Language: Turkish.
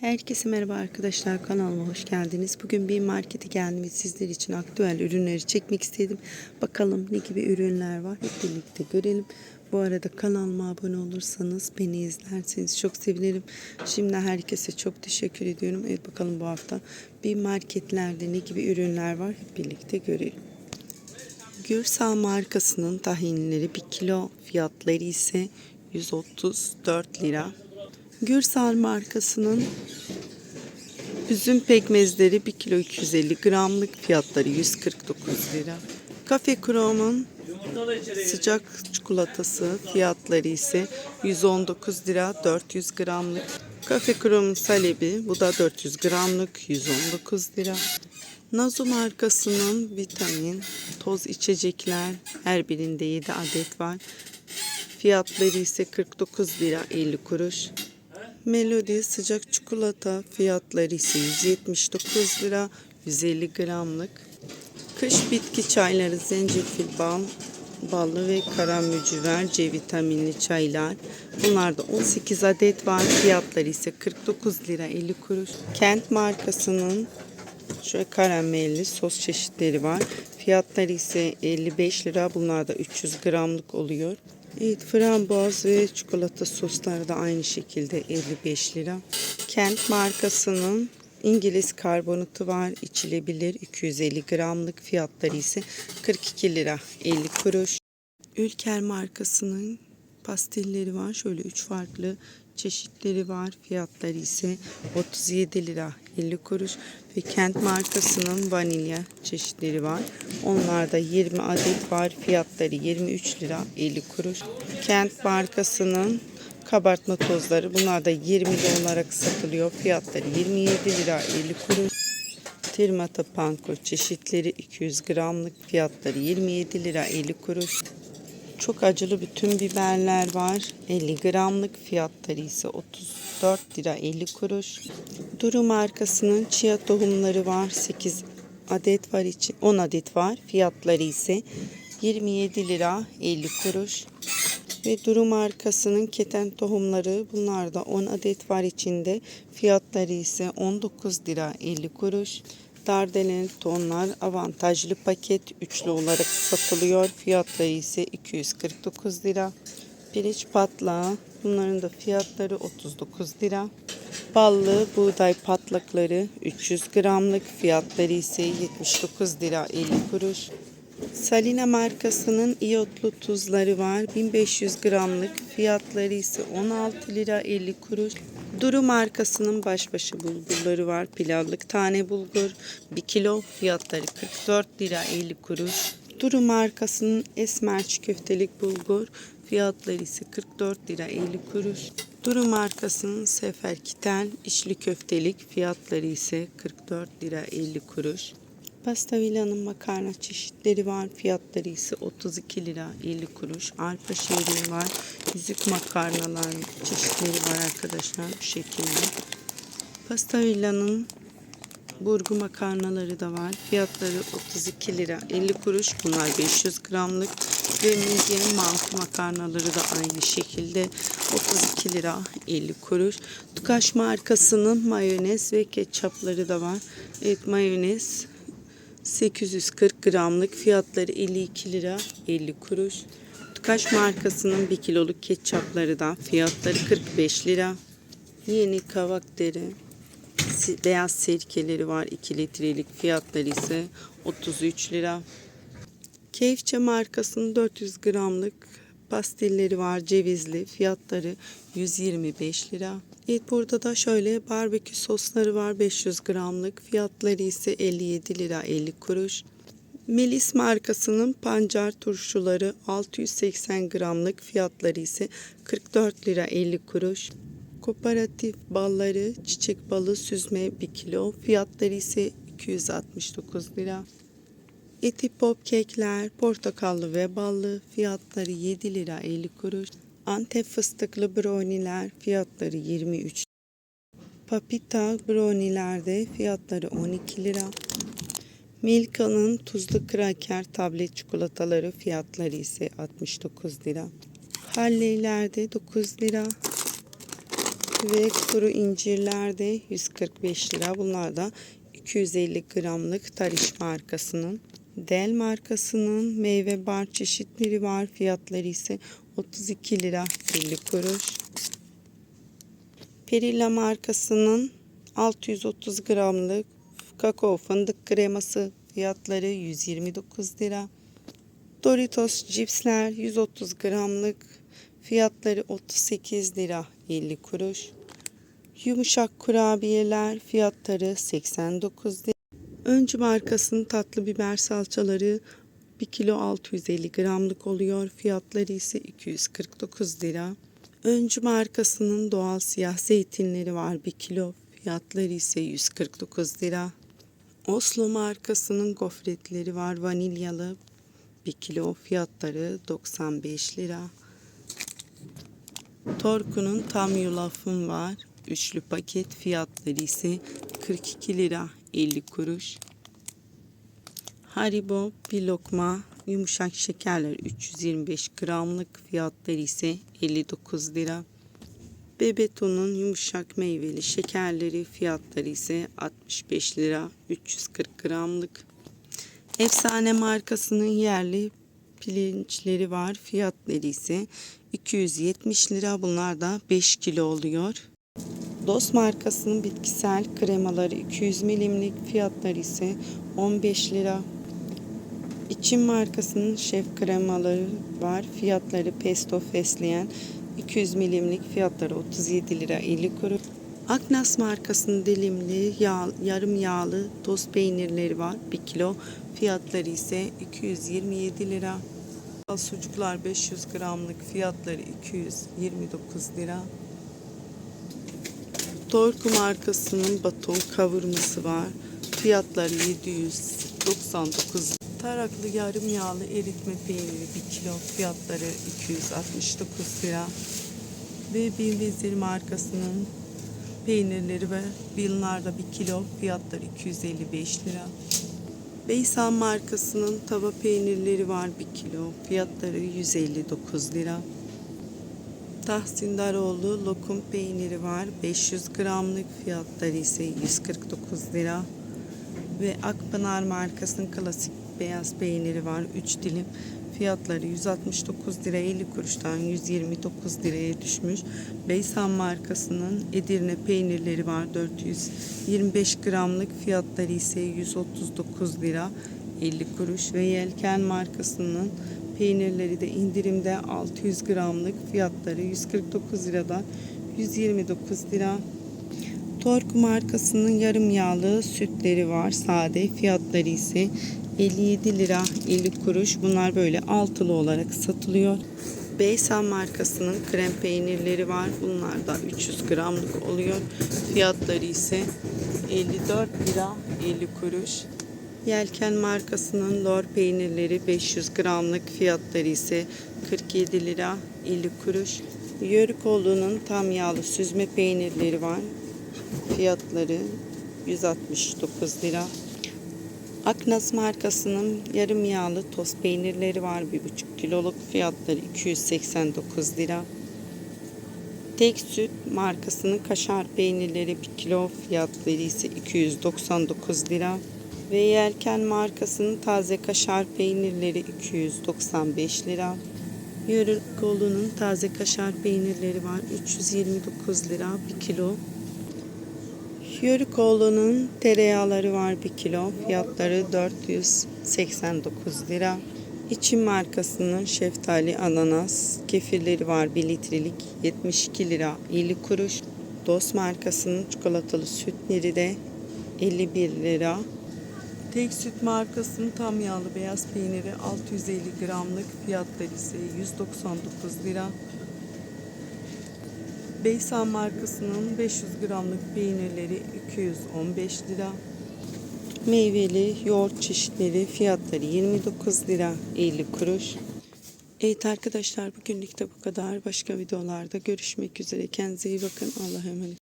Herkese merhaba arkadaşlar kanalıma hoş geldiniz. Bugün bir markete geldim ve sizler için aktüel ürünleri çekmek istedim. Bakalım ne gibi ürünler var hep birlikte görelim. Bu arada kanalıma abone olursanız beni izlerseniz çok sevinirim. Şimdi herkese çok teşekkür ediyorum. Evet bakalım bu hafta bir marketlerde ne gibi ürünler var hep birlikte görelim. Gürsal markasının tahinleri 1 kilo fiyatları ise 134 lira. Gürsal markasının üzüm pekmezleri 1 kilo 250 gramlık fiyatları 149 lira. Kafe Krom'un sıcak çikolatası fiyatları ise 119 lira 400 gramlık. Kafe Krom'un salebi bu da 400 gramlık 119 lira. Nazo markasının vitamin toz içecekler her birinde 7 adet var. Fiyatları ise 49 lira 50 kuruş. Melody sıcak çikolata fiyatları ise 179 lira 150 gramlık. Kış bitki çayları zencefil bal, ballı ve kara mücver C vitaminli çaylar. Bunlarda 18 adet var. Fiyatları ise 49 lira 50 kuruş. Kent markasının Şöyle karamelli sos çeşitleri var. Fiyatları ise 55 lira. Bunlar da 300 gramlık oluyor. Evet frambuaz ve çikolata sosları da aynı şekilde 55 lira. Kent markasının İngiliz karbonatı var. içilebilir 250 gramlık fiyatları ise 42 lira 50 kuruş. Ülker markasının pastelleri var. Şöyle 3 farklı çeşitleri var. Fiyatları ise 37 lira 50 kuruş ve Kent markasının vanilya çeşitleri var. Onlarda 20 adet var. Fiyatları 23 lira 50 kuruş. Kent markasının kabartma tozları bunlar da 20 lira olarak satılıyor. Fiyatları 27 lira 50 kuruş. Tirmata panko çeşitleri 200 gramlık fiyatları 27 lira 50 kuruş. Çok acılı bütün biberler var. 50 gramlık fiyatları ise 34 lira 50 kuruş. Duru markasının chia tohumları var. 8 adet var için 10 adet var. Fiyatları ise 27 lira 50 kuruş. Ve Duru markasının keten tohumları bunlar da 10 adet var içinde. Fiyatları ise 19 lira 50 kuruş. Dardelen tonlar avantajlı paket üçlü olarak satılıyor. Fiyatları ise 249 lira. Pirinç patlağı bunların da fiyatları 39 lira. Ballı buğday patlakları 300 gramlık fiyatları ise 79 lira 50 kuruş. Salina markasının iyotlu tuzları var. 1500 gramlık fiyatları ise 16 lira 50 kuruş. Duru markasının başbaşı bulgurları var. Pilavlık tane bulgur 1 kilo fiyatları 44 lira 50 kuruş. Duru markasının esmerç köftelik bulgur fiyatları ise 44 lira 50 kuruş. Duru markasının sefer kitel içli köftelik fiyatları ise 44 lira 50 kuruş. Pasta Villa'nın makarna çeşitleri var. Fiyatları ise 32 lira 50 kuruş. Arpa şehri var. Yüzük makarnalar çeşitleri var arkadaşlar bu şekilde. Pasta Villa'nın burgu makarnaları da var. Fiyatları 32 lira 50 kuruş. Bunlar 500 gramlık. Ve midyenin mantı makarnaları da aynı şekilde 32 lira 50 kuruş. Tukaş markasının mayonez ve ketçapları da var. Evet mayonez 840 gramlık fiyatları 52 lira 50 kuruş. Tukaş markasının 1 kiloluk ketçapları da fiyatları 45 lira. Yeni kavak deri beyaz sirkeleri var 2 litrelik fiyatları ise 33 lira. Keyifçe markasının 400 gramlık pastilleri var cevizli fiyatları 125 lira. Evet burada da şöyle barbekü sosları var 500 gramlık fiyatları ise 57 lira 50 kuruş. Melis markasının pancar turşuları 680 gramlık fiyatları ise 44 lira 50 kuruş. Kooperatif balları çiçek balı süzme 1 kilo fiyatları ise 269 lira. Eti pop kekler portakallı ve ballı fiyatları 7 lira 50 kuruş. Antep fıstıklı browniler fiyatları 23 Papita brownielerde fiyatları 12 lira. Milka'nın tuzlu kraker tablet çikolataları fiyatları ise 69 lira. Halley'lerde 9 lira. Ve kuru incirler de 145 lira. Bunlar da 250 gramlık Tariş markasının. Del markasının meyve bar çeşitleri var. Fiyatları ise 32 lira 50 kuruş. Perilla markasının 630 gramlık kakao fındık kreması fiyatları 129 lira. Doritos cipsler 130 gramlık fiyatları 38 lira 50 kuruş. Yumuşak kurabiyeler fiyatları 89 lira. Öncü markasının tatlı biber salçaları 1 kilo 650 gramlık oluyor. Fiyatları ise 249 lira. Öncü markasının doğal siyah zeytinleri var 1 kilo. Fiyatları ise 149 lira. Oslo markasının gofretleri var vanilyalı 1 kilo fiyatları 95 lira. Torku'nun tam yulafım var. Üçlü paket fiyatları ise 42 lira 50 kuruş. Haribo bir lokma yumuşak şekerler 325 gramlık fiyatları ise 59 lira. Bebeto'nun yumuşak meyveli şekerleri fiyatları ise 65 lira 340 gramlık. Efsane markasının yerli pirinçleri var. Fiyatları ise 270 lira. Bunlar da 5 kilo oluyor. Dost markasının bitkisel kremaları 200 milimlik fiyatları ise 15 lira. İçin markasının şef kremaları var. Fiyatları pesto fesleğen 200 milimlik fiyatları 37 lira 50 kuruş. Aknas markasının dilimli yağ, yarım yağlı toz peynirleri var 1 kilo. Fiyatları ise 227 lira. Sucuklar 500 gramlık fiyatları 229 lira. Torku markasının baton kavurması var. Fiyatları 799 Taraklı yarım yağlı eritme peyniri 1 kilo fiyatları 269 lira. Ve Bin Vezir markasının peynirleri ve bilnar da 1 kilo fiyatları 255 lira. Beysan markasının tava peynirleri var 1 kilo fiyatları 159 lira. Tahsindaroğlu lokum peyniri var 500 gramlık fiyatları ise 149 lira. Ve Akpınar markasının klasik beyaz peyniri var 3 dilim. Fiyatları 169 lira 50 kuruştan 129 liraya düşmüş. Beysan markasının Edirne peynirleri var 425 gramlık. Fiyatları ise 139 lira 50 kuruş. Ve Yelken markasının peynirleri de indirimde 600 gramlık. Fiyatları 149 liradan 129 lira. Tork markasının yarım yağlı sütleri var sade. Fiyatları ise 57 lira 50 kuruş. Bunlar böyle altılı olarak satılıyor. Beysan markasının krem peynirleri var. Bunlar da 300 gramlık oluyor. Fiyatları ise 54 lira 50 kuruş. Yelken markasının lor peynirleri 500 gramlık fiyatları ise 47 lira 50 kuruş. Yörükoğlu'nun tam yağlı süzme peynirleri var. Fiyatları 169 lira. Aknas markasının yarım yağlı toz peynirleri var. 1,5 kiloluk fiyatları 289 lira. Tek süt markasının kaşar peynirleri 1 kilo fiyatları ise 299 lira. Ve Yelken markasının taze kaşar peynirleri 295 lira. Yörük kolunun taze kaşar peynirleri var 329 lira 1 kilo. Yörükoğlu'nun tereyağları var 1 kilo. Fiyatları 489 lira. İçin markasının şeftali ananas kefirleri var 1 litrelik 72 lira 50 kuruş. Dost markasının çikolatalı sütleri de 51 lira. Tek süt markasının tam yağlı beyaz peyniri 650 gramlık fiyatları ise 199 lira. Beysan markasının 500 gramlık peynirleri 215 lira. Meyveli yoğurt çeşitleri fiyatları 29 lira 50 kuruş. Evet arkadaşlar bugünlük de bu kadar. Başka videolarda görüşmek üzere. Kendinize iyi bakın. Allah'a emanet.